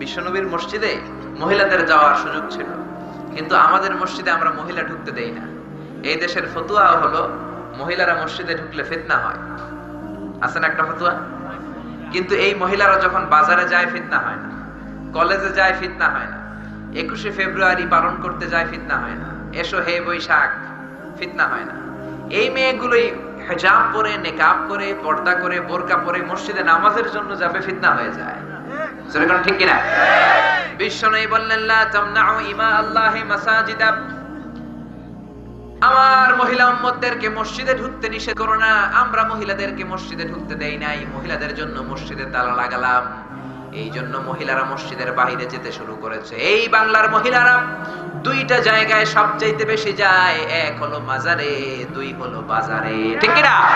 বিশ্বনবীর মসজিদে মহিলাদের যাওয়ার সুযোগ ছিল। কিন্তু আমাদের মসজিদে আমরা মহিলা ঢুকতে দেই না। এই দেশের ফতুয়া হলো, মহিলারা মসজিদে ঢুকলে ফিতনা হয়। আছে না একটা ফতুয়া? কিন্তু এই মহিলারা যখন বাজারে যায়, ফিতনা হয় না। কলেজে যায়, ফিতনা হয় না। একুশে ফেব্রুয়ারি পালন করতে যায়, ফিতনা হয় না। এসো হে বৈশাখ, ফিতনা হয় না। এই মেয়েগুলোই হেজাব পরে, নেকাব করে, পর্দা করে, বোরকা পরে মসজিদে নামাজের জন্য যাবে, ফিতনা হয়ে যায়। আমার মসজিদে ঢুকতে নিষেধ করো না। আমরা মহিলাদেরকে মসজিদে ঢুকতে দেই নাই। মহিলাদের জন্য মসজিদে তালা লাগালাম। এই জন্য মহিলারা মসজিদের বাইরে যেতে শুরু করেছে। এই বাংলার মহিলারা দুইটা জায়গায় সবচাইতে বেশি যায়। এক হলো মাজারে, দুই হলো বাজারে। ঠিক কিনা?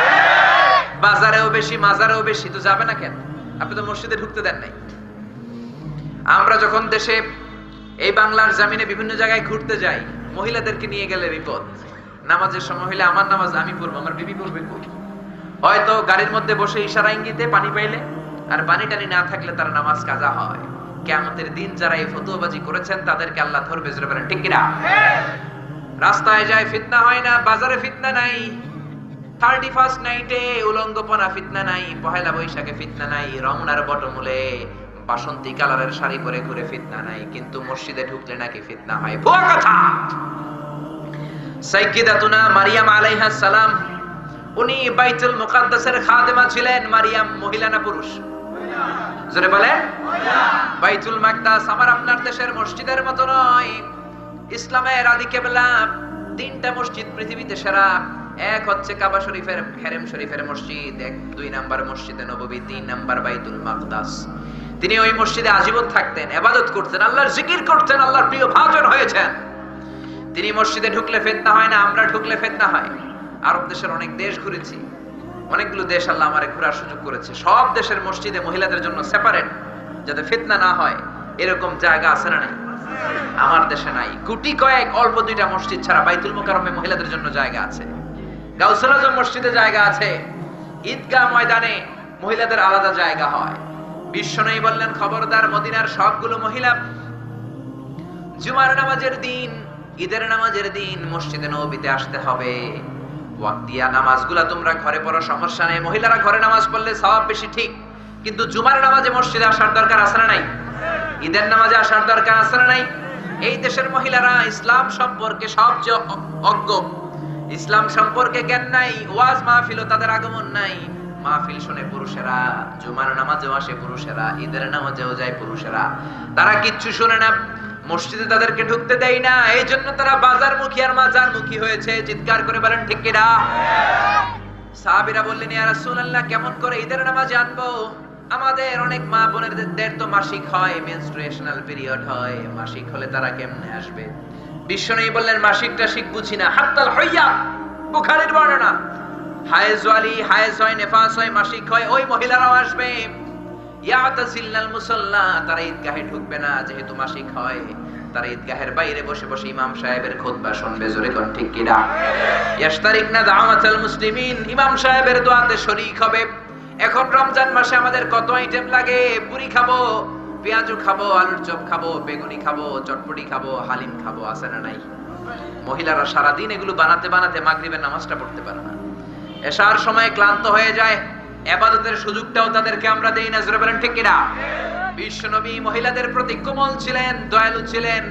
বাজারেও বেশি, মাজারেও বেশি। তো যাবে না কেন? আপনি তো মসজিদে ঢুকতে দেন নাই। আমরা যখন দেশে এই বাংলার জামিনে বিভিন্ন জায়গায় ঘুরতে যাই, মহিলাদেরকে নিয়ে গেলে বিপদ। নামাজের সময় হইলে আমার নামাজ আমি পড়ব, আমার বিবি পড়বে হয়তো গাড়ির মধ্যে বসে ইশারা ইঙ্গিতে পানি পাইলে, আর পানি টানি না থাকলে তার নামাজ কাজা হয়। কেমতের দিন যারা এই ফতুয়াবাজি করেছেন, তাদেরকে আল্লাহ ধরবে, জোরে ঠিক কিনা? রাস্তায় যায়, ফিতনা হয় না, বাজারে ফিতনা নাই। থার্টি ফার্স্ট নাইটে উলঙ্গপনা ফিতনা নাই, পহেলা বৈশাখে ফিতনা নাই, রমনার বটমূলে বাসন্তী কালারের শাড়ি পরে ঘুরে ফিতনা নাই, কিন্তু মসজিদে ঢুকলে নাকি ফিতনা হয়। কথা! মারিয়াম সালাম, উনি বাইতুল মুকাদ্দাসের খাদেমা ছিলেন, মারিয়াম মহিলা না পুরুষ? জোরে বাইতুল মাকদাস আমার আপনার দেশের মসজিদের মতো নয়। ইসলামের আদি কেবলা, তিনটা মসজিদ পৃথিবীতে সেরা। এক হচ্ছে কাবা শরীফের, হেরেম শরীফের মসজিদ, এক, দুই নাম্বার মসজিদে নববী, তিন নাম্বার বাইতুল মাকদাস। তিনি ওই মসজিদে আজীবন থাকতেন এবাদত করতেন, আল্লাহর জিকির করতেন, আল্লাহর প্রিয় ভাজন হয়েছেন। তিনি মসজিদে ঢুকলে ফেতনা হয় না, আমরা ঢুকলে ফেতনা হয়। আরব দেশের অনেক দেশ ঘুরেছি, অনেকগুলো দেশ আল্লাহ আমারে ঘোরার সুযোগ করেছে। সব দেশের মসজিদে মহিলাদের জন্য সেপারেট যাতে ফিতনা না হয়, এরকম জায়গা আছে না নাই? আমার দেশে নাই। গুটি কয়েক, অল্প দুইটা মসজিদ ছাড়া বাইতুল মোকারমে মহিলাদের জন্য জায়গা আছে। গাউসুল আজম মসজিদে জায়গা আছে। ঈদগাহ ময়দানে মহিলাদের আলাদা জায়গা হয়। বিশ্ব নেই বললেন, খবরদার মদিনার সবগুলো মহিলা জুমার নামাজের দিন, ঈদের নামাজের দিন মসজিদে নবীতে আসতে হবে। ওয়াক্তিয়া নামাজগুলা তোমরা ঘরে পড়ো, সমস্যা নেই। মহিলারা ঘরে নামাজ পড়লে সওয়াব বেশি ঠিক, কিন্তু জুমার নামাজে মসজিদে আসার দরকার আছে না নাই? ঈদের নামাজে আসার দরকার আছে না নাই? এই দেশের মহিলারা ইসলাম সম্পর্কে সবচেয়ে অজ্ঞ। ইসলাম সম্পর্কে জ্ঞান নাই, ওয়াজ মাহফিলও তাদের আগমন নাই। মাহফিল শুনে পুরুষেরা, জুমার নামাজেও আসে পুরুষেরা, ঈদের নামাজেও যায় পুরুষেরা। তারা কিচ্ছু শুনে না, মসজিদে তাদেরকে ঢুকতে দেয় না এই জন্য তারা বাজার মুখী আর মাজার মুখী হয়েছে, চিৎকার করে বলেন, ঠিক কিনা সাহাবীরা বললেন, ইয়া রাসূলুল্লাহ, কেমন করে ঈদের নামাজে আনব? আমাদের অনেক মা বোনেরদের তো মাসিক হয় মেনস্ট্রুয়েশনাল পিরিয়ড হয়, মাসিক হলে তারা কেমনে আসবে? বিশ্ব নেই বললেন, মাসিকটা শিখ বুঝি না, হাত্তাল হইয়া, বুখারীর বর্ণনা হায়েজ ওয়ালি হায়েজ হয় নেফাস হয় মাসিক, হয় ওই মহিলারাও আসবে। তারা ঈদগাহে ঢুকবে না, যেহেতু মাসিক হয়। ঈদগাহের বাইরে বসে বসে ইমাম সাহেবের শুনবে, জোরে কোন ঠিক ইয়াশতারিকনা দাওয়াতাল মুসলিমিন, ইমাম সাহেবের দোয়াতে শরীক হবে। এখন রমজান মাসে আমাদের কত আইটেম লাগে? পুরি খাব, পেঁয়াজু খাব, আলুর চপ খাব, বেগুনি খাব, চটপটি খাব, হালিম খাব, আছে না নাই? মহিলারা সারাদিন এগুলো বানাতে বানাতে মাগরিবের নামাজটা পড়তে পারে না। এশার সময় ক্লান্ত হয়ে যায়, এবাদতের সুযোগটাও তাদেরকে আমরা দেই না জোরে বলেন ঠিক কিনা? বিশ্বনবী মহিলাদের প্রতি কোমল ছিলেন, দয়ালু ছিলেন,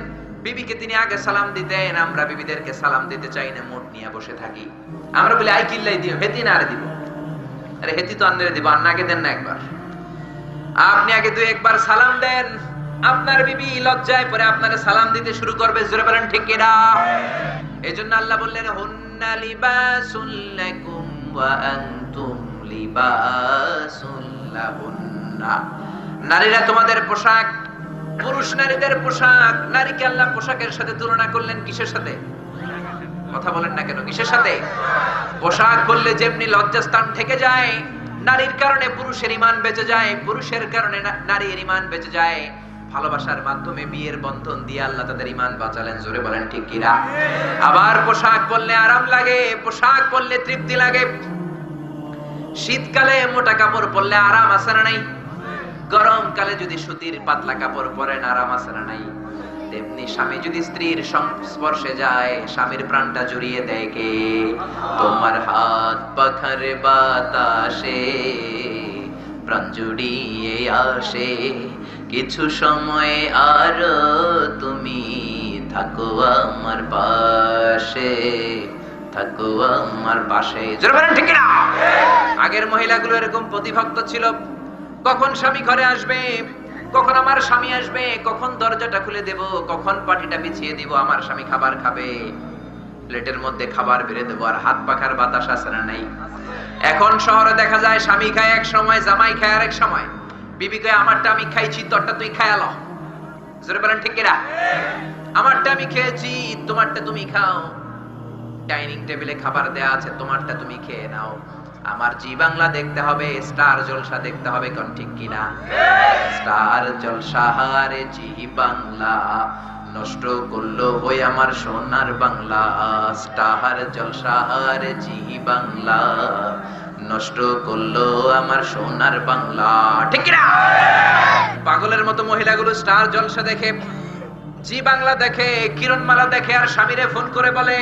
বিবিকে তিনি আগে সালাম দিতেন, আমরা বিবিদেরকে সালাম দিতে চাই না মোট নিয়ে বসে থাকি। আমরা বলি আই কিল্লাই দিও, হেতি না আরে দিব। আরে হেতি তো আন্নারে দিব আন্নাকে দেন না একবার। আপনি আগে দুই একবার সালাম দেন, আপনার বিবি লজ্জায় পরে আপনারে সালাম দিতে শুরু করবে, জোরে বলেন ঠিক কিনা? এই জন্য আল্লাহ বললেন, হুন্না লিবাসুল লাকুম নারীরা তোমাদের পোশাক, পুরুষ নারীদের পোশাক। নারীকে আল্লাহ পোশাকের সাথে তুলনা করলেন কিসের সাথে? কথা বলেন না কেন, কিসের সাথে? পোশাক করলে যেমনি লজ্জাস্থান থেকে যায়, নারীর কারণে পুরুষের ইমান বেঁচে যায়, পুরুষের কারণে নারীর ইমান বেঁচে যায়। ভালোবাসার মাধ্যমে বিয়ের বন্ধন দিয়ে আল্লাহ তাদের ইমান বাঁচালেন। জোরে বলেন, ঠিক কিনা? আবার পোশাক পরলে আরাম লাগে, পোশাক পরলে তৃপ্তি লাগে। শীতকালে মোটা কাপড় পরলে আরাম আছে না নাই? গরমকালে যদি সুতির পাতলা কাপড় পরেন, আরাম আছে না নাই? তেমনি স্বামী যদি স্ত্রীর সংস্পর্শে যায়, স্বামীর প্রাণটা জড়িয়ে দেয় কে? তোমার হাত পাখারে বাতাসে, প্রাণ জুড়িয়ে আসে। কিছু সময় আর তুমি থাকো আমার পাশে, থাকো আমার পাশে। ঠিক না আগের মহিলাগুলো এরকম প্রতিভক্ত ছিল। কখন স্বামী ঘরে আসবে? কখন আমার স্বামী আসবে? কখন দরজাটা খুলে দেব? কখন পাটিটা বিছিয়ে দিব? আমার স্বামী খাবার খাবে। প্লেটের মধ্যে খাবার বেড়ে দেবো আর হাত পাখার বাতাস আছে না নাই? এখন শহরে দেখা যায় স্বামী খায় এক সময়, জামাই খায় আরেক সময়। বিবি আমারটা আমি খাইছি, তোরটা তুই খায়ালো জোরে বলেন ঠিক কিনা? আমারটা আমি খেয়েছি, তোমারটা তুমি খাও। ডাইনিং টেবিলে খাবার দেয়া আছে, তোমারটা তুমি খেয়ে নাও। আমার জি বাংলা দেখতে হবে, স্টার জলসা দেখতে হবে, কোন ঠিক কিনা? স্টার জলসা, হারে জি বাংলা, নষ্ট করল ওই আমার সোনার বাংলা। স্টার জলসা, হারে জি বাংলা নষ্ট করল আমার সোনার বাংলা। ঠিক পাগলের মতো মহিলাগুলো স্টার জলসা দেখে, জি বাংলা দেখে, কিরণমালা দেখে আর স্বামীরে ফোন করে বলে,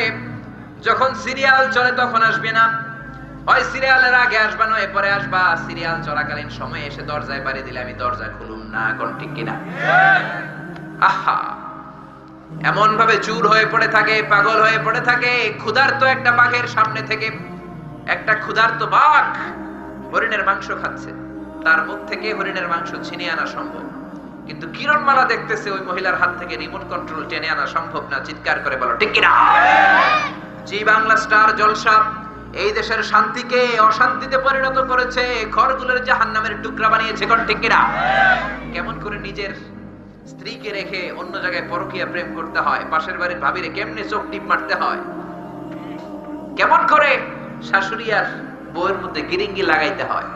যখন সিরিয়াল চলে তখন আসবে না। হয় সিরিয়ালের আগে আসবা নয়, পরে আসবা। সিরিয়াল চলাকালীন সময় এসে দরজায় বাড়ি দিলে আমি দরজা খুলুম না এখন ঠিক কিনা? আহা! এমন ভাবে চুর হয়ে পড়ে থাকে, পাগল হয়ে পড়ে থাকে, ক্ষুধার্ত একটা বাঘের সামনে থেকে একটা ক্ষুধার্ত বাঘ হরিণের মাংস খাচ্ছে। তার মুখ থেকে হরিণের মাংস ছিনিয়ে আনা সম্ভব। কিন্তু কিরণমালা দেখতেছে ওই মহিলার হাত থেকে রিমোট কন্ট্রোল টেনে আনা সম্ভব না, চিৎকার করে বলো, ঠিক জি, বাংলা স্টার জলসা, এই দেশের শান্তিকে অশান্তিতে পরিণত করেছে ঘরগুলোর জাহান নামের টুকরা বানিয়েছে কোন, ঠিক কেমন করে নিজের স্ত্রীকে রেখে অন্য জায়গায় পরকিয়া প্রেম করতে হয়, পাশের বাড়ির ভাবিরে কেমনে চোখ টিপ মারতে হয়? কেমন করে শাশুড়ি আর বউয়ের মধ্যে গিরিঙ্গি লাগাইতে হয়।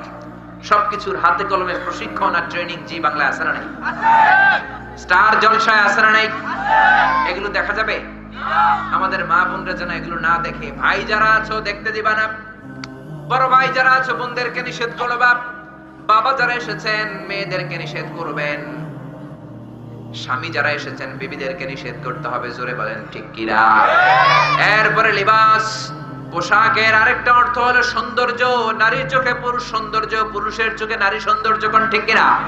সবকিছুর হাতে কলমে প্রশিক্ষণ আর ট্রেনিং, জি বাংলা আছে না নাই? স্টার জলসায় না নাই? এগুলো দেখা যাবে? আমাদের মা বোনরা যেন এগুলো না দেখে। ভাই যারা আছো, দেখতে দিবা না। বড় ভাই যারা আছো, বোনদেরকে নিষেধ করো বাপ। বাবা যারা এসেছেন, মেয়েদেরকে নিষেধ করবেন। স্বামী যারা এসেছেন, বিবিদেরকে নিষেধ করতে হবে। জোরে বলেন, ঠিক কিরা এরপরে লিবাস। পোশাকের আরেকটা অর্থ হলো সৌন্দর্য। নারীর চোখে পুরুষ সৌন্দর্য, পুরুষের চোখে নারী সৌন্দর্য কোন ঠিক কিনা?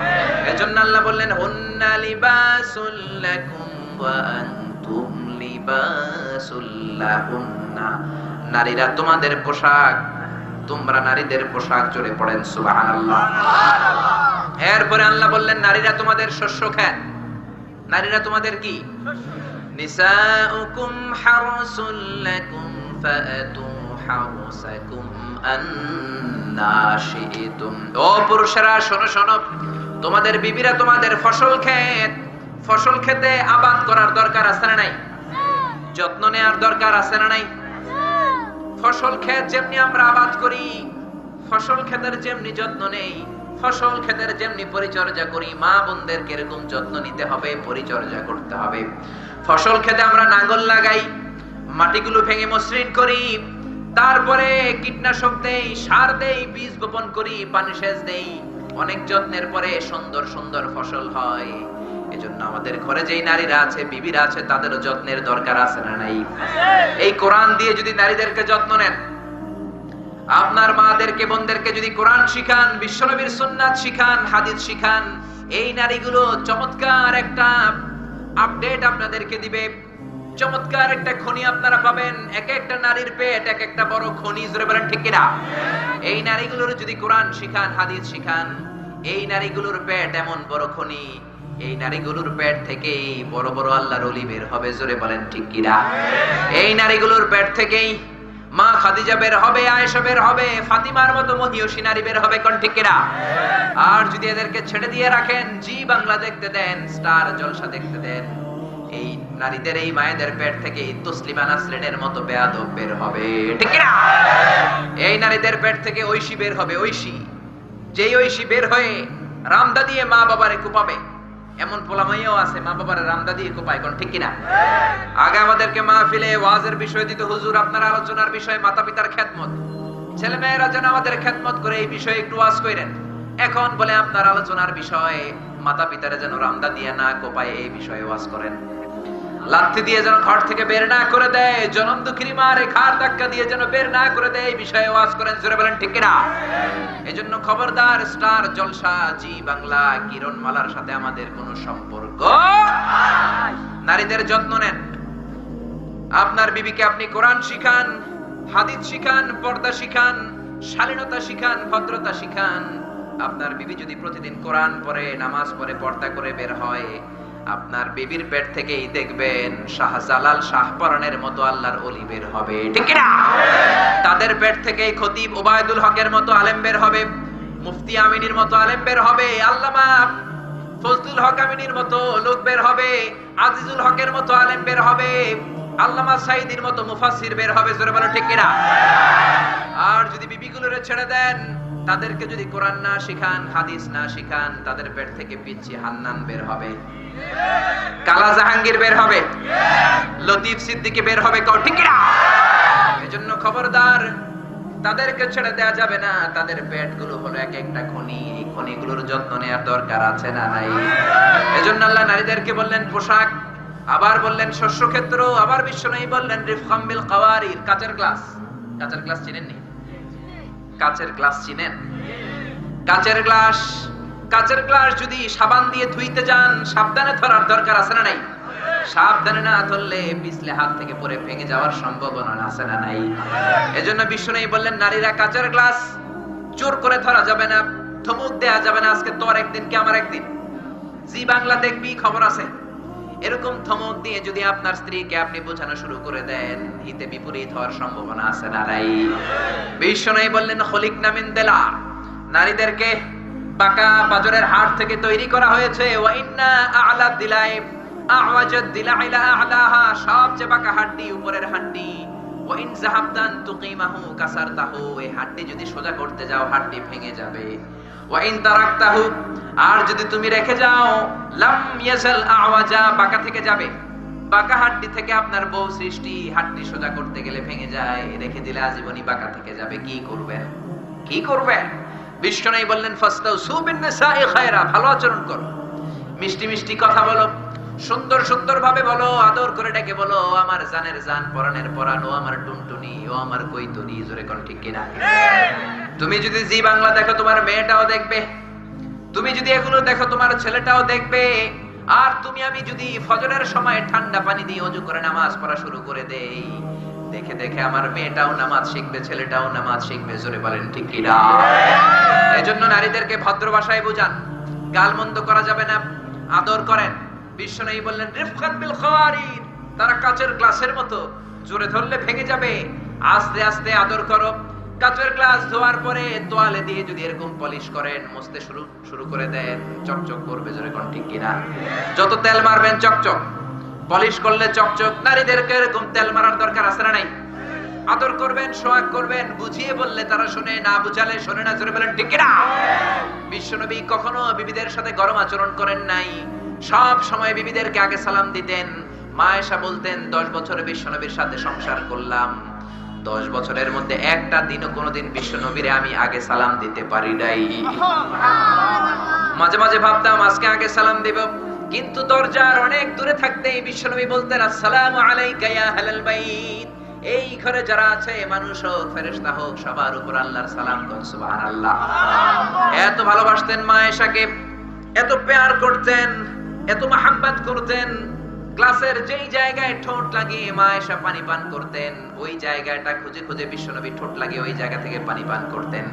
এজন্য আল্লাহ বললেন, হুন্না লিবাসুল লাকুম ওয়া আনতুম লিবাসুল লাহুন্না। নারীরা তোমাদের পোশাক, তোমরা নারীদের পোশাক জোরে পড়েন, সুবহানাল্লাহ। এরপরে আল্লাহ বললেন, নারীরা তোমাদের শস্য খান। নারীরা তোমাদের কি? নিসাউকুম হারসুল লাকুম শি'তুম ও পুরুষেরা, শোনো শোনো। তোমাদের বিবিরা তোমাদের ফসল ক্ষেত। ফসল খেতে আবাদ করার দরকার আছে না নাই? যত্ন নেওয়ার দরকার আছে না নাই? ফসল ক্ষেত যেমনি আমরা আবাদ করি, ফসল ক্ষেতের যেমনি যত্ন নেই, ফসল ক্ষেতের যেমনি পরিচর্যা করি, মা বোনদের কীরকম যত্ন নিতে হবে, পরিচর্যা করতে হবে। ফসল খেতে আমরা নাঙ্গল লাগাই, মাটিগুলো ভেঙে মসৃণ করি তারপরে কীটনাশক দেই, সার দেই, বীজ বপন করি, পানি সেচ দেই। অনেক যত্নের পরে সুন্দর সুন্দর ফসল হয়। এজন্য আমাদের ঘরে যেই নারীরা আছে, বিবিরা আছে, তাদেরও যত্নের দরকার আছে না নাই? এই কোরআন দিয়ে যদি নারীদেরকে যত্ন নেন, আপনার মাদেরকে, বোনদেরকে যদি কোরআন শিখান, বিশ্বনবীর সুন্নাত শিখান, হাদিস শিখান, এই নারীগুলো চমৎকার একটা আপডেট আপনাদেরকে দিবে। চমৎকার একটা খনি আপনারা পাবেন। এক একটা নারীর পেট, এক একটা বড় খনি, জোরে বলেন ঠিক কিনা? এই নারীগুলোর যদি কোরআন শিখান, হাদিস শিখান, এই নারীগুলোর পেট এমন বড় খনি, এই নারীগুলোর পেট থেকেই বড় বড় আল্লাহর অলি বের হবে, জোরে বলেন ঠিক কিনা? এই নারীগুলোর পেট থেকেই মা খাদিজা বের হবে, আয়েশা বের হবে, ফাতিমার মতো মহিয়সী নারী বের হবে, কোন ঠিক কিনা? আর যদি এদেরকে ছেড়ে দিয়ে রাখেন, জি বাংলা দেখতে দেন, স্টার জলসা দেখতে দেন, এই নারীদের এই মায়েদের পেট থেকে এই তসলিমা নাসরিনের মতো বেয়াদব বের হবে। ঠিক কিনা? এই নারীদের পেট থেকে ঐশী বের হবে, ঐশী। যেই ঐশী বের হয়ে রামদা দিয়ে মা বাবারে কুপাবে, এমন পোলামাইয়াও আছে, মা বাবার রামদা দিয়ে কোপায়, কোন ঠিক কিনা? আগে আমাদেরকে মাহফিলে ওয়াজের বিষয় দিতে, হুজুর আপনার আলোচনার বিষয় মাতা পিতার খেদমত। ছেলে মেয়েরা যেন আমাদের খেদমত করে এই বিষয়ে একটু ওয়াজ করেন। এখন বলে আপনার আলোচনার বিষয়ে মাতা পিতারে যেন রামদা দিয়ে না কোপায়, এই বিষয়ে ওয়াজ করেন। লাথি দিয়ে যেন ঘর থেকে বের না করে দেয় জনম দুঃখিনী মারে খার ধাক্কা দিয়ে যেন বের না করে দেয়, এই বিষয়ে ওয়াজ করেন, জোরে বলেন, ঠিক কিনা? এজন্য খবরদার স্টার জলসা, জি বাংলা কিরণ মালার সাথে আমাদের কোনো সম্পর্ক নারীদের যত্ন নেন। আপনার বিবিকে আপনি কোরআন শিখান, হাদিস শিখান, পর্দা শিখান, শালীনতা শিখান, ভদ্রতা শিখান। আপনার বিবি যদি প্রতিদিন কোরআন পড়ে, নামাজ পড়ে, পর্দা করে বের হয় আপনার বিবির পেট থেকেই দেখবেন শাহজালাল শাহপরানের মতো আল্লাহর অলি বের হবে। ঠিক না তাদের পেট থেকেই খতিব ওবায়দুল হকের মতো আলেম বের হবে। মুফতি আমিনীর মতো আলেম বের হবে। আল্লামা ফজলুল হক আমিনীর মতো লোক বের হবে। আজিজুল হকের মতো আলেম বের হবে। আল্লামা সাইদির মতো মুফাসির বের হবে। জোরে বলো ঠিক কিনা? আর যদি বিবিগুলোরে ছেড়ে দেন তাদেরকে যদি কোরআন না শিখান, হাদিস না শিখান, তাদের পেট থেকে পিচ্ছি হান্নান বের হবে। কালা জাহাঙ্গীর বের হবে। লতিফ সিদ্দিকি বের হবে কও, ঠিক এজন্য খবরদার, তাদেরকে ছেড়ে দেওয়া যাবে না। তাদের পেটগুলো হলো এক একটা খনি। এই খনিগুলোর যত্ন নেওয়ার দরকার আছে না নাই? এজন্য আল্লাহ নারীদেরকে বললেন, পোশাক। আবার বললেন শস্য ক্ষেত্র আবার বিশ্ব নেই বললেন, রিফকাম বিল কাওয়ারির কাচের গ্লাস। কাচের গ্লাস চিনেন নি কাচের গ্লাস চিনেন? কাচের গ্লাস কাচের গ্লাস যদি সাবান দিয়ে ধুইতে যান, সাবধানে ধরার দরকার আছে না নাই? সাবধানে না ধরলে পিছলে হাত থেকে পড়ে ভেঙে যাওয়ার সম্ভাবনা আছে না নাই? এজন্য বিশ্ব নেই বললেন, নারীরা কাচের গ্লাস জোর করে ধরা যাবে না থমুক দেয়া যাবে না, আজকে তোর একদিন, কি আমার একদিন? জি বাংলা দেখবি, খবর আছে। এরকম ধমক দিয়ে যদি আপনার স্ত্রীকে আপনি বোঝানো শুরু করে দেন, হিতে বিপরীত হওয়ার সম্ভাবনা আছে না নাই? বললেন, হলিক নামিন দেলা। নারীদেরকে বাঁকা বাজরের হাড় থেকে তৈরি করা হয়েছে। ওয়াইন্না আলা দিলাই আলাহা, সবচেয়ে বাঁকা হাড্ডি, উপরের হাড্ডি। ওয়াইন জাহাবদান তুকিমাহু কাসারতাহু, এই হাড্ডি যদি সোজা করতে যাও, হাড্ডি ভেঙে যাবে। ওয়াইন তারাকতাহু, আর যদি তুমি রেখে যাও, লাম আওয়াজা, বাঁকা থেকে যাবে। বাঁকা হাড্ডি থেকে আপনার বউ সৃষ্টি, হাড্ডি সোজা করতে গেলে ভেঙে যায়। রেখে দিলে আজীবনই বাঁকা থেকে যাবে। কি করবেন? কি করবেন? বিষ্ণু বললেন, ফাস্তাউ সুবিন নিসাই খায়রা ভালো আচরণ করো। মিষ্টি মিষ্টি কথা বলো, সুন্দর সুন্দর ভাবে বলো, আদর করে ডেকে বলো, আমার জানের জান পরানের পরান ও আমার টুনটুনি, ও আমার কৈতুনি জোরে কোন ঠিক কিনা? তুমি যদি জি বাংলা দেখো, তোমার মেয়েটাও দেখবে। তুমি যদি এগুলো দেখো, তোমার ছেলেটাও দেখবে। আর তুমি, আমি যদি ফজরের সময় ঠান্ডা পানি দিয়ে অজু করে নামাজ পড়া শুরু করে দেই, দেখে দেখে আমার মেয়েটাও নামাজ শিখবে, ছেলেটাও নামাজ শিখবে, জোরে বলেন, ঠিক কিনা এজন্য নারীদেরকে ভদ্র ভাষায় বোঝান, গালমন্দ করা যাবে না, আদর করেন। বিশ্ব নেই বললেন, রিফকান বিল খাওয়ারির তারা কাচের গ্লাসের মতো জোরে ধরলে ভেঙে যাবে। আস্তে আস্তে আদর করো। কাচের গ্লাস ধোয়ার পরে তোয়ালে দিয়ে যদি এরকম পলিশ করেন মুছতে শুরু শুরু করে দেন, চকচক করবে, জোরে কোন ঠিক কিনা? যত তেল মারবেন, চকচক। পলিশ করলে চকচক। নারীদেরকে এরকম তেল মারার দরকার আছে না নাই? আদর করবেন সোয়াগ করবেন, বুঝিয়ে বললে তারা শুনে, না বুঝালে শুনে না, জোরে বলেন, ঠিক কিনা? বিশ্বনবী কখনো বিবিদের সাথে গরম আচরণ করেন নাই। সব সময় বিবিদেরকে আগে সালাম দিতেন। মা এসা বলতেন, দশ বছরে বিশ্বনবীর সাথে সংসার করলাম। দশ বছরের মধ্যে একটা দিনও কোনোদিন বিশ্বনবীরে আমি আগে সালাম দিতে পারি নাই। মাঝে মাঝে ভাবতাম, আজকে আগে সালাম দিব। কিন্তু দরজার অনেক দূরে থাকতে বিশ্বনবী বলতেন, আসসালামু আলাইকা ইয়া বাইত। এই ঘরে যারা আছে, মানুষ হোক, ফেরেশতা হোক, সবার উপর আল্লাহর সালাম কর সুবহানাল্লাহ। এত ভালোবাসতেন মা এশাকে, এত পেয়ার করতেন, এত মাহাব্বাত করতেন। ক্লাসের যেই জায়গায় ঠোঁট লাগিয়ে মা এসা পানি পান করতেন, ওই জায়গাটা খুঁজে খুঁজে বিশ্বনবী ঠোঁট লাগিয়ে ওই জায়গা থেকে পানি পান করতেন।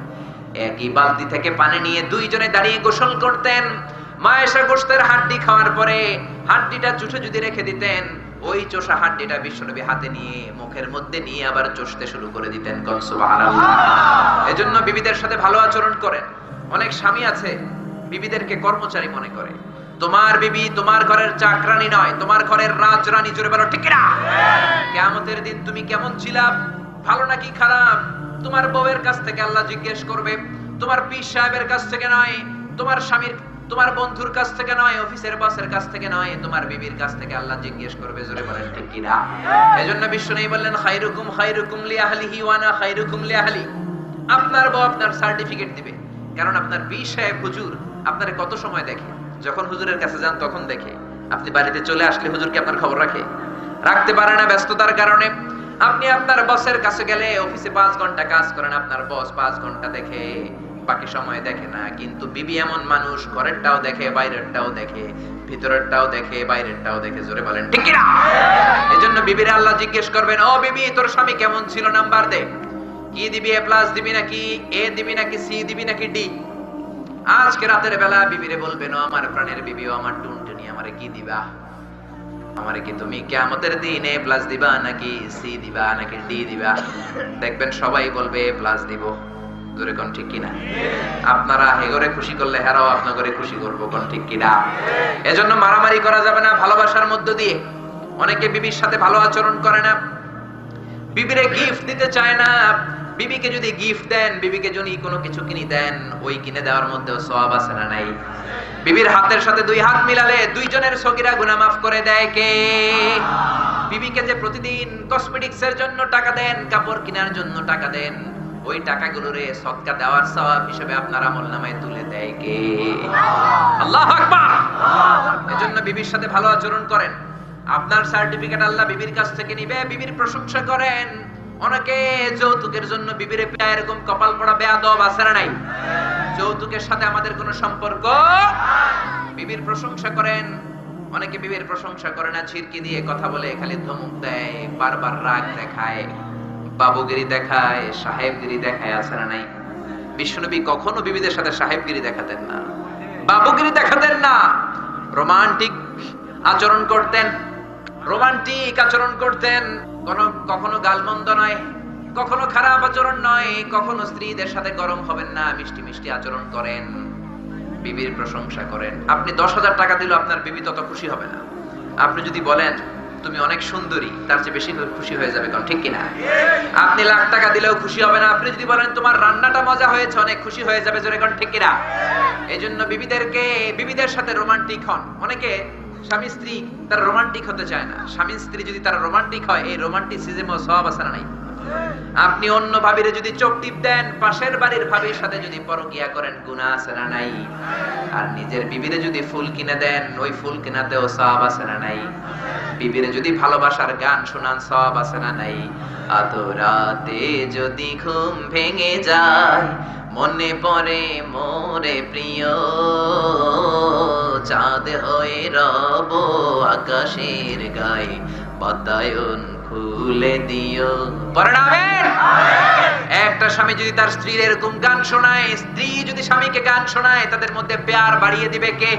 একই বালতি থেকে পানি নিয়ে দুইজনে দাঁড়িয়ে গোসল করতেন। মা এসা গোস্তের হাড্ডি খাওয়ার পরে হাড্ডিটা চুষে যদি রেখে দিতেন, ওই চোষা হাড্ডিটা বিশ্বনবী হাতে নিয়ে মুখের মধ্যে নিয়ে আবার চষতে শুরু করে দিতেন। এজন্য বিবিদের সাথে ভালো আচরণ করেন। অনেক স্বামী আছে, বিবিদেরকে কর্মচারী মনে করে। তোমার বিবি তোমার ঘরের চাকরানি নয়, তোমার ঘরের রাজরানী জুড়ে বলো, ঠিক না কেমতের দিন তুমি কেমন ছিলা? ভালো নাকি খারাপ? তোমার বউয়ের কাছ থেকে আল্লাহ জিজ্ঞেস করবে, তোমার পীর সাহেবের কাছ থেকে নয়, তোমার স্বামীর, তোমার বন্ধুর কাছ থেকে নয়, অফিসের বসের কাছ থেকে নয়, তোমার বিবির কাছ থেকে আল্লাহ জিজ্ঞেস করবে, জোরে বলেন, ঠিক কিনা? এজন্য বিশ্ব নেই বললেন খাইরুকুম খাইরুকুম লি আহলিহি ওয়া আনা খাইরুকুম লি আহলি আপনার বউ আপনার সার্টিফিকেট দিবে। কারণ আপনার বিশ সাহেব হুজুর, আপনার কত সময় দেখে? যখন হুজুরের কাছে যান, তখন দেখে। আপনি বাড়িতে চলে আসলে হুজুর কি আপনার খবর রাখে? রাখতে পারে না ব্যস্ততার কারণে। আপনি আপনার বসের কাছে গেলে অফিসে পাঁচ ঘণ্টা কাজ করেন, আপনার বস পাঁচ ঘণ্টা দেখে। বাকি সময় দেখে না, কিন্তু বিবি এমন মানুষ, ঘরেরটাও দেখে, বাইরেরটাও দেখে, ভিতরেরটাও দেখে, বাইরেরটাও দেখে, জোরে বলেন, ঠিক কিনা? এই জন্য বিবির আল্লাহ জিজ্ঞেস করবেন, ও বিবি, তোর স্বামী কেমন ছিল নাম্বার দে? কি দিবি, এ প্লাস দিবি নাকি এ দিবি নাকি সি দিবি নাকি ডি? আজকে রাতের বেলা বিবিরে বলবেন আমার প্রাণের বিবি আমার টুনটুনি, আমারে কি দিবা? আমারে কি তুমি কিয়ামতের দিন এ প্লাস দিবা নাকি সি দিবা নাকি ডি দিবা? দেখবেন সবাই বলবে, এ প্লাস দিব। কোন ঠিক কিনা? আপনারা হেগরে খুশি করলে, হেরাও খুশি করব, কোন ঠিক কিনা? এজন্য মারামারি করা যাবে না ভালোবাসার মধ্য দিয়ে। অনেকে বিবির সাথে ভালো আচরণ করে না। বিবিরে গিফট দিতে চায় না। বিবিকে যদি গিফট দেন, বিবিকে যদি কোনো কিছু কিনে দেন, ওই কিনে দেওয়ার মধ্যেও সওয়াব আছে না নাই? বিবির হাতের সাথে দুই হাত মিলালে দুইজনের সগিরা গুনাহ মাফ করে দেয় কে? বিবিকে যে প্রতিদিন কসমেটিক্স এর জন্য টাকা দেন, কাপড় কেনার জন্য টাকা দেন, ওই টাকাগুলো রে সদকা দেওয়ার সওয়াব হিসেবে আপনার আমল নামায় তুলে দেয় কে? আল্লাহ আকবার! এজন্য বিবির সাথে ভালো আচরণ করেন। আপনার সার্টিফিকেট আল্লাহ বিবির কাছ থেকে নিবে, বিবির প্রশংসা করেন। অনেকে যৌতুকের জন্য বিবিরে পেয়ে এরকম কপাল পড়া বেয়াদব না নাই। যৌতুকের সাথে আমাদের কোনো সম্পর্ক বিবির প্রশংসা করেন। অনেকে বিবির প্রশংসা করে না, ছিরকি দিয়ে কথা বলে, খালি ধমক দেয়, বারবার রাগ দেখায়, বাবুগিরি দেখায়, সাহেবগিরি দেখায় না নাই। বিষ্ণুনবী কখনো বিবিদের সাথে সাহেবগিরি দেখাতেন না, বাবুগিরি দেখাতেন না। রোমান্টিক আচরণ করতেন রোমান্টিক আচরণ করতেন। কোন কখনো গালমন্দ নয়, কখনো খারাপ আচরণ নয়, কখনো স্ত্রীদের সাথে গরম হবেন না, মিষ্টি মিষ্টি আচরণ করেন, বিবির প্রশংসা করেন। আপনি দশ হাজার টাকা দিলেও আপনার বিবি তত খুশি হবে না। আপনি যদি বলেন, তুমি অনেক সুন্দরী, তার চেয়ে বেশি খুশি হয়ে যাবে কারণ ঠিক কিনা? আপনি লাখ টাকা দিলেও খুশি হবে না। আপনি যদি বলেন, তোমার রান্নাটা মজা হয়েছে, অনেক খুশি হয়ে যাবে, জোরে কারণ ঠিক কিনা? এই জন্য বিবিদেরকে বিবিদের সাথে রোমান্টিক হন। অনেকে স্বামী স্ত্রী তারা রোমান্টিক হতে চায় না। স্বামী স্ত্রী যদি তারা রোমান্টিক হয়, এই রোমান্টিসিজমও সব আছে না নাই? আপনি অন্য ভাবিরে যদি চোখ টিপ দেন, পাশের বাড়ির ভাবির সাথে যদি পরকিয়া করেন, গুনাহ আছে না নাই? আর নিজের বিবিরে যদি ফুল কিনে দেন, ওই ফুল কিনাতেও সব আছে না নাই? বিবিরে যদি ভালোবাসার গান শোনান, সব আছে না নাই? আত রাতে যদি ঘুম ভেঙে যায় মনে পড়ে মোরে প্রিয়। চাঁদ হয়ে রব আকাশের গায়ে, বাতায়ন খুলে দিও। পরিণামের একটা স্বামী যদি তার স্ত্রীর এরকম গান শোনায়, স্ত্রী যদি স্বামীকে গান শোনায়, তাদের মধ্যে প্যার বাড়িয়ে দিবে কে?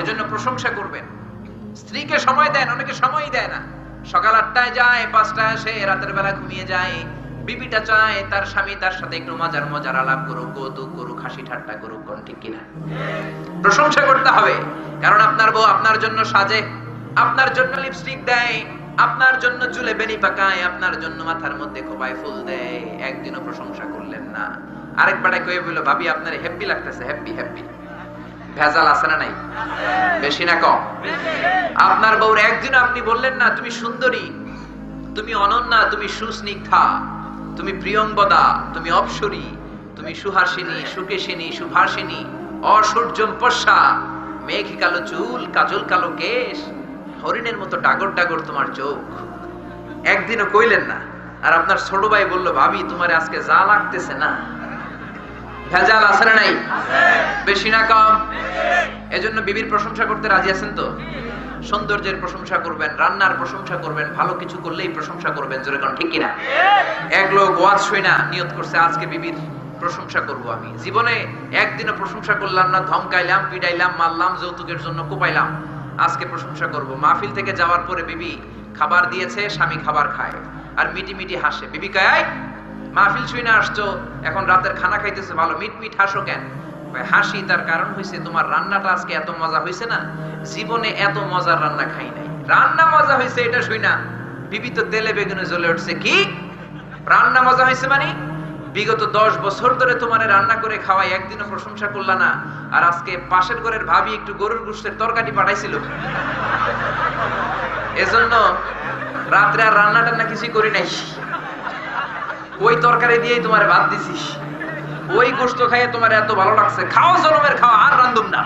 এজন্য প্রশংসা করবেন। স্ত্রীকে সময় দেন, অনেকে সময়ই দেয় না। সকাল আটটায় যায়, পাঁচটায় আসে, রাতের বেলা ঘুমিয়ে যায়। বিবিটা চায় তার স্বামী তার সাথে একটু মজার মজার আলাপ করুক, কৌতুক করুক, হাসি ঠাট্টা করুক, কোন ঠিক কিনা। প্রশংসা করতে হবে, কারণ আপনার বউ আপনার জন্য সাজে, আপনার জন্য লিপস্টিক দেয়, আপনার জন্য চুলে বেনি পাকায়, আপনার জন্য মাথার মধ্যে খোপায় ফুল দেয়, একদিনও প্রশংসা করলেন না। আরেক বেড়ায় কয়ে বলল, ভাবি, আপনার হ্যাপি লাগতেছে হ্যাপি হ্যাপি ভেজাল আছে না নাই? বেশি না কম। আপনার বউর একদিন আপনি বললেন না, তুমি সুন্দরী, তুমি অনন্যা, তুমি সুস্নিগ্ধা তুমি প্রিয়ঙ্গদা, তুমি অপসরী, তুমি সুহাসিনী, সুকেশিনী, সুভাষিনী, অসূর্যম পশা মেঘ কালো চুল, কাজল কালো কেশ, হরিণের মতো ডাগর ডাগর তোমার চোখ। একদিনও কইলেন না, আর আপনার ছোট ভাই বলল, ভাবি, তোমার আজকে যা লাগতেছে না। ভেজাল আছে না নাই? বেশি না কম? এজন্য বিবির প্রশংসা করতে রাজি আছেন তো? সৌন্দর্যের প্রশংসা করবেন, রান্নার প্রশংসা করবেন, ভালো কিছু করলেই প্রশংসা করবেন, জোরে কোন ঠিক কিনা? এক লোক ওয়াজ শুই না, নিয়ত করছে, আজকে বিবির প্রশংসা করব আমি। জীবনে একদিনও প্রশংসা করলাম না, ধমকাইলাম পিডাইলাম মারলাম, যৌতুকের জন্য কোপাইলাম। আজকে প্রশংসা করব। মাহফিল থেকে যাওয়ার পরে বিবি খাবার দিয়েছে, স্বামী খাবার খায়। আর মিটি মিটি হাসে, বিবি কায় মাহফিল শুই না আসছো, এখন রাতের খানা খাইতেছে, ভালো, মিট মিট হাসো কেন? হাসি তার কারণ হয়েছে তোমার রান্নাটা আজকে এত মজা হয়েছে না, জীবনে এত মজার রান্না খাই নাই। রান্না মজা হয়েছে এটা শুই না। বিবি তেলে বেগুনে জ্বলে উঠছে। কি? রান্না মজা হয়েছে মানে? বিগত দশ বছর ধরে তোমার রান্না করে খাওয়াই, একদিনও প্রশংসা করলা না। আর আজকে পাশের ঘরের ভাবি একটু গরুর গুষ্টের তরকারি পাঠাইছিল। এজন্য রাত্রে আর রান্না টান্না কিছুই করি নাই। ওই তরকারি দিয়েই তোমার ভাত দিছিস ওই গোস্ত খাইয়ে তোমার এত ভালো লাগছে। খাও জনমের খাওয়া, আর রান্ধুম না।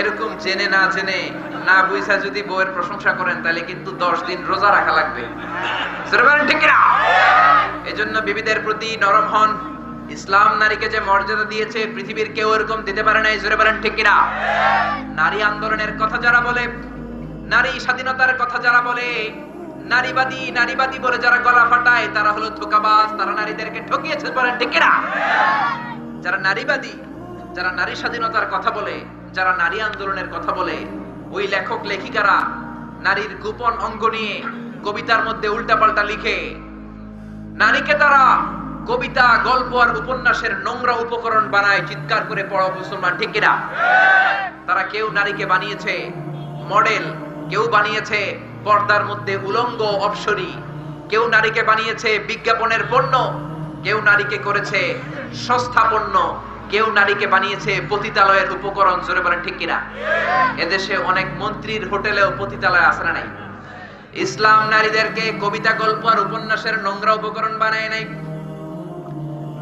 এরকম জেনে না জেনে না বুঝা যদি বউয়ের প্রশংসা করেন, তাহলে কিন্তু দশ দিন রোজা রাখা লাগবে। এজন্য বিবিদের প্রতি নরম হন। ইসলাম নারীকে যে মর্যাদা দিয়েছে, পৃথিবীর কেউ এরকম দিতে পারে নাই। জোরে বলেন, ঠিক কিনা? নারী আন্দোলনের কথা যারা বলে, নারী স্বাধীনতার কথা যারা বলে নারীবাদী নারীবাদী বলে যারা গলা ফাটায়, তারা হলো ধোকাবাজ, তারা নারীদেরকে ঠকিয়েছে বলেন, ঠিক কিনা? যারা নারীবাদী, যারা নারী স্বাধীনতার কথা বলে, যারা নারী আন্দোলনের কথা বলে, ওই লেখক, লেখিকারা নারীর গোপন অঙ্গ নিয়ে কবিতার মধ্যে উল্টাপাল্টা লিখে, নারীকে তারা কবিতা, গল্প আর উপন্যাসের নোংরা উপকরণ বানায় চিৎকার করে পড়া মুসলমান, ঠিক কিনা? তারা কেউ নারীকে বানিয়েছে, মডেল, কেউ বানিয়েছে পর্দার মধ্যে উলঙ্গ অপসরী। কেউ নারীকে বানিয়েছে বিজ্ঞাপনের পণ্য, কেউ নারীকে করেছে সস্তা পণ্য, কেউ নারীকে বানিয়েছে পতিতালয়ের উপকরণ, জোরে বলেন ঠিক কিনা? এদেশে অনেক মন্ত্রীর হোটেলেও পতিতালয় আছে না নাই? ইসলাম নারীদেরকে কবিতা, গল্প আর উপন্যাসের নোংরা উপকরণ বানায় নাই।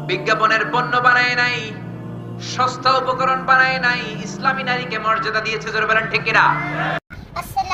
বিজ্ঞাপনের পণ্য বানায় নাই। সস্তা উপকরণ বানায় নাই। ইসলামী নারীকে মর্যাদা দিয়েছে, জোরে বলেন ঠিক কিনা?